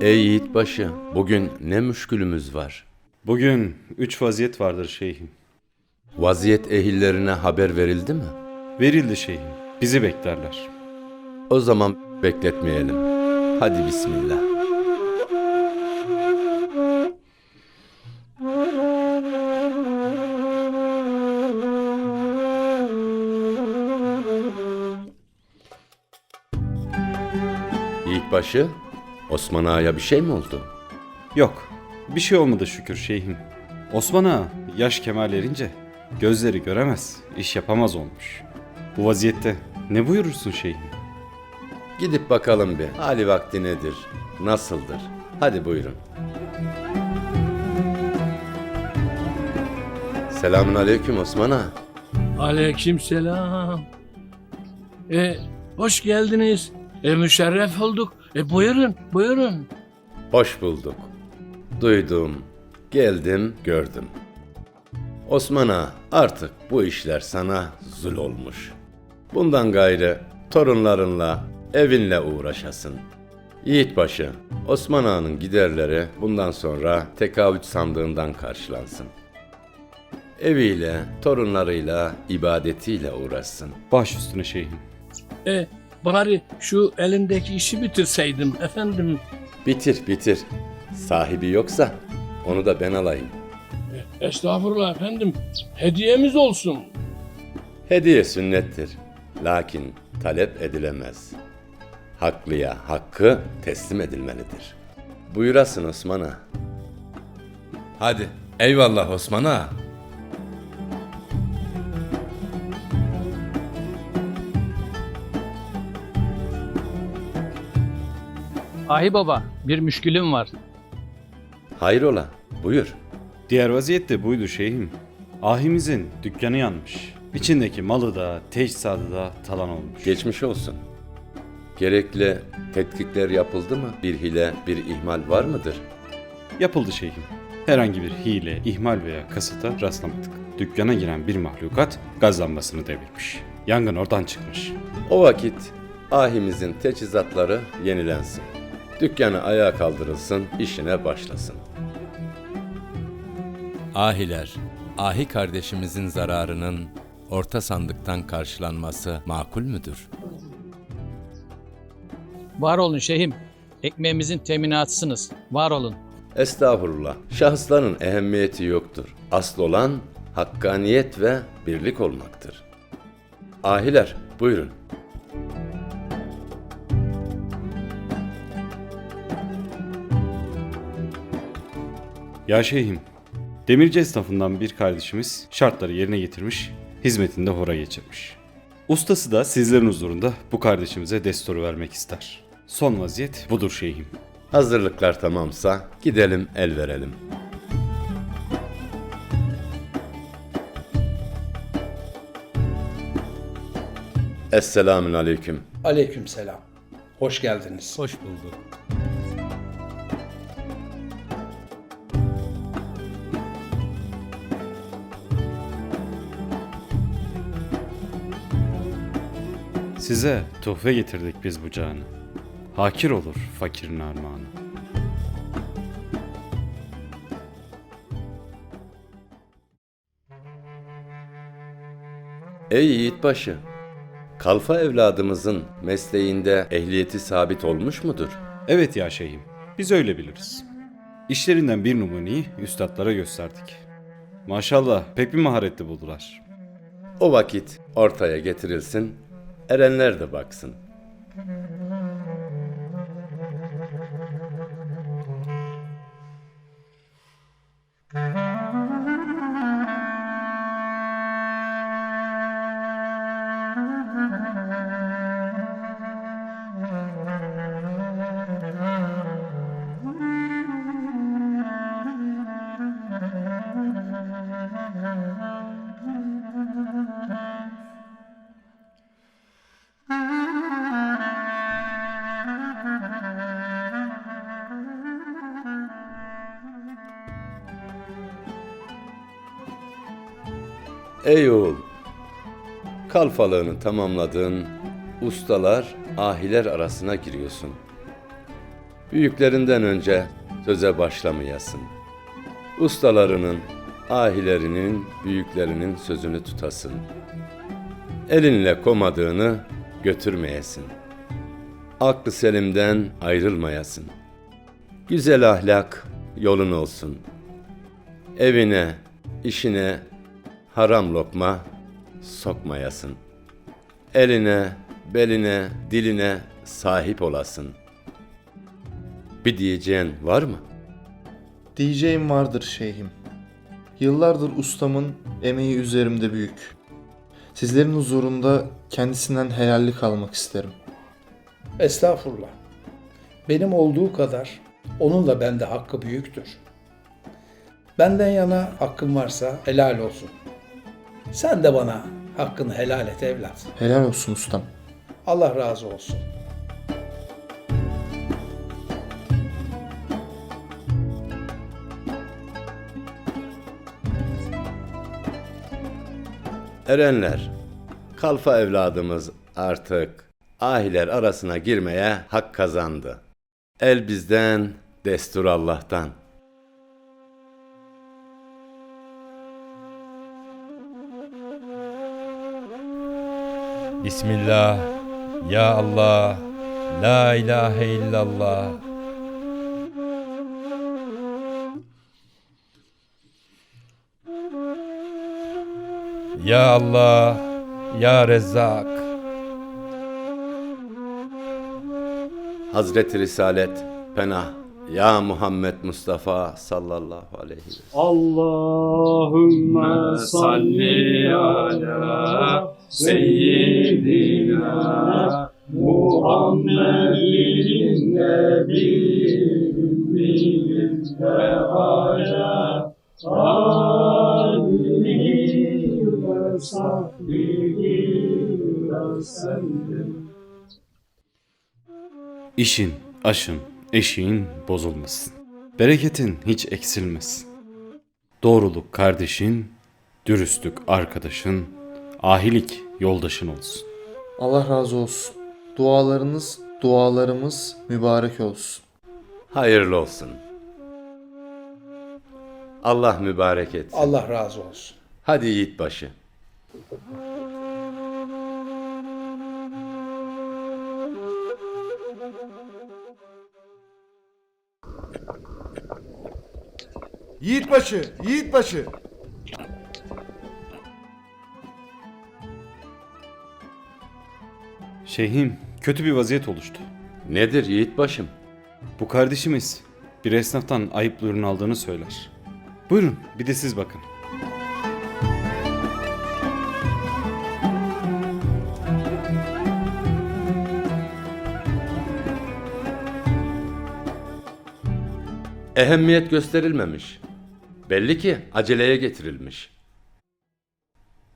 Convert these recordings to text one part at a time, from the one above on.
Ey yiğitbaşı, bugün ne müşkülümüz var? Bugün üç vaziyet vardır şeyhim. Vaziyet ehillerine haber verildi mi? Verildi şeyhim. Bizi beklerler. O zaman bekletmeyelim. Hadi bismillah. Yiğitbaşı, Osman Ağa'ya bir şey mi oldu? Yok. Bir şey olmadı şükür şeyhim. Osman Ağa yaş kemal erince gözleri göremez, iş yapamaz olmuş. Bu vaziyette ne buyurursun şeyhim? Gidip bakalım bir. Hali vakti nedir? Nasıldır? Hadi buyurun. Selamun aleyküm Osman Ağa. Aleykümselam. E, hoş geldiniz. E, müşerref olduk. E, buyurun, buyurun. Hoş bulduk. Duydum, geldim, gördüm. Osman Ağa, artık bu işler sana zul olmuş. Bundan gayrı torunlarınla, evinle uğraşasın. Yiğitbaşı, Osman Ağa'nın giderleri bundan sonra tekavüt sandığından karşılansın. Eviyle, torunlarıyla, ibadetiyle uğraşsın. Baş üstüne şeyhim. E, bari şu elimdeki işi bitirseydim efendim. Bitir, bitir. Sahibi yoksa onu da ben alayım. Estağfurullah efendim. Hediyemiz olsun. Hediye sünnettir. Lakin talep edilemez. Haklıya hakkı teslim edilmelidir. Buyurasın Osman'a. Hadi. Eyvallah Osman'a. Ahi baba, bir müşkülüm var. Hayrola. Buyur. Diğer vaziyet de buydu şeyhim. Ahimizin dükkanı yanmış. İçindeki malı da, teçhizadı da talan olmuş. Geçmiş olsun. Gerekli tetkikler yapıldı mı? Bir hile, bir ihmal var mıdır? Yapıldı şeyhim. Herhangi bir hile, ihmal veya kasıta rastlamadık. Dükkana giren bir mahlukat gaz lambasını devirmiş. Yangın oradan çıkmış. O vakit ahimizin teçhizatları yenilensin. Dükkanı ayağa kaldırılsın, işine başlasın. Ahiler, ahi kardeşimizin zararının orta sandıktan karşılanması makul müdür? Var olun şeyhim. Ekmeğimizin teminatısınız. Var olun. Estağfurullah. Şahısların ehemmiyeti yoktur. Asıl olan hakkaniyet ve birlik olmaktır. Ahiler, buyurun. Ya şeyhim, demirci esnafından bir kardeşimiz şartları yerine getirmiş, hizmetinde hora geçirmiş. Ustası da sizlerin huzurunda bu kardeşimize destur vermek ister. Son vaziyet budur şeyhim. Hazırlıklar tamamsa gidelim el verelim. Esselamün aleyküm. Aleykümselam. Hoş geldiniz. Hoş bulduk. Size tuhfe getirdik biz bu canı. Hakir olur fakirin armağanı. Ey yiğitbaşı, kalfa evladımızın mesleğinde ehliyeti sabit olmuş mudur? Evet ya şeyhim, biz öyle biliriz. İşlerinden bir numuneyi üstadlara gösterdik. Maşallah pek bir maharetli buldular. O vakit ortaya getirilsin, erenler de baksın. Ey oğul, kalfalığını tamamladın, ustalar, ahiler arasına giriyorsun. Büyüklerinden önce söze başlamayasın. Ustalarının, ahilerinin, büyüklerinin sözünü tutasın. Elinle komadığını götürmeyesin. Aklı selimden ayrılmayasın. Güzel ahlak yolun olsun. Evine, işine haram lokma sokmayasın. Eline, beline, diline sahip olasın. Bir diyeceğin var mı? Diyeceğim vardır şeyhim. Yıllardır ustamın emeği üzerimde büyük. Sizlerin huzurunda kendisinden helallik almak isterim. Estağfurullah. Benim olduğu kadar onun da bende hakkı büyüktür. Benden yana hakkın varsa helal olsun. Sen de bana hakkını helal et evlat. Helal olsun ustam. Allah razı olsun. Erenler, kalfa evladımız artık ahiler arasına girmeye hak kazandı. El bizden, destur Allah'tan. Bismillah, Ya Allah, La ilahe illallah. Ya Allah, Ya Rezzak. Hazreti Risalet, Penah, Ya Muhammed Mustafa sallallahu aleyhi ve sellem. Allahümme salli ala seyyidina Muhammedin nebiyyil ümmiyyin ve ala alihi ve sahbihi ve sellem. İşin, aşın, eşiğin bozulmasın. Bereketin hiç eksilmesin. Doğruluk kardeşin, dürüstlük arkadaşın, ahilik yoldaşın olsun. Allah razı olsun. Dualarınız, dualarımız mübarek olsun. Hayırlı olsun. Allah mübarek etsin. Allah razı olsun. Hadi yiğitbaşı. Yiğitbaşı, Yiğitbaşı. Şeyhim, kötü bir vaziyet oluştu. Nedir yiğitbaşım? Bu kardeşimiz bir esnaftan ayıplı ürün aldığını söyler. Buyurun bir de siz bakın. Ehemmiyet gösterilmemiş. Belli ki aceleye getirilmiş.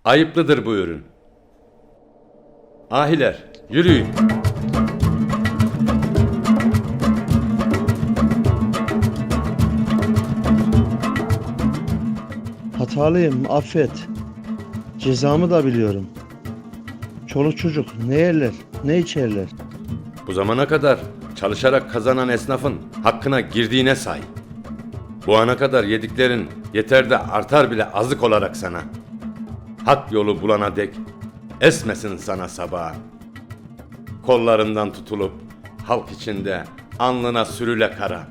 Ayıplıdır bu ürün. Ahiler, yürüyün. Hatalıyım, affet. Cezamı da biliyorum. Çoluk çocuk ne yerler, ne içerler. Bu zamana kadar çalışarak kazanan esnafın hakkına girdiğine say. Bu ana kadar yediklerin yeter de artar bile azık olarak sana. Hak yolu bulana dek esmesin sana sabah. Kollarından tutulup halk içinde alnına sürüle kara.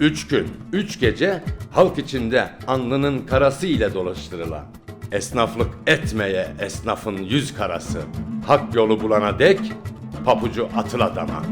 Üç gün, üç gece halk içinde alnının karası ile dolaştırıla. Esnaflık etmeye esnafın yüz karası. Hak yolu bulana dek papucu atıl adama.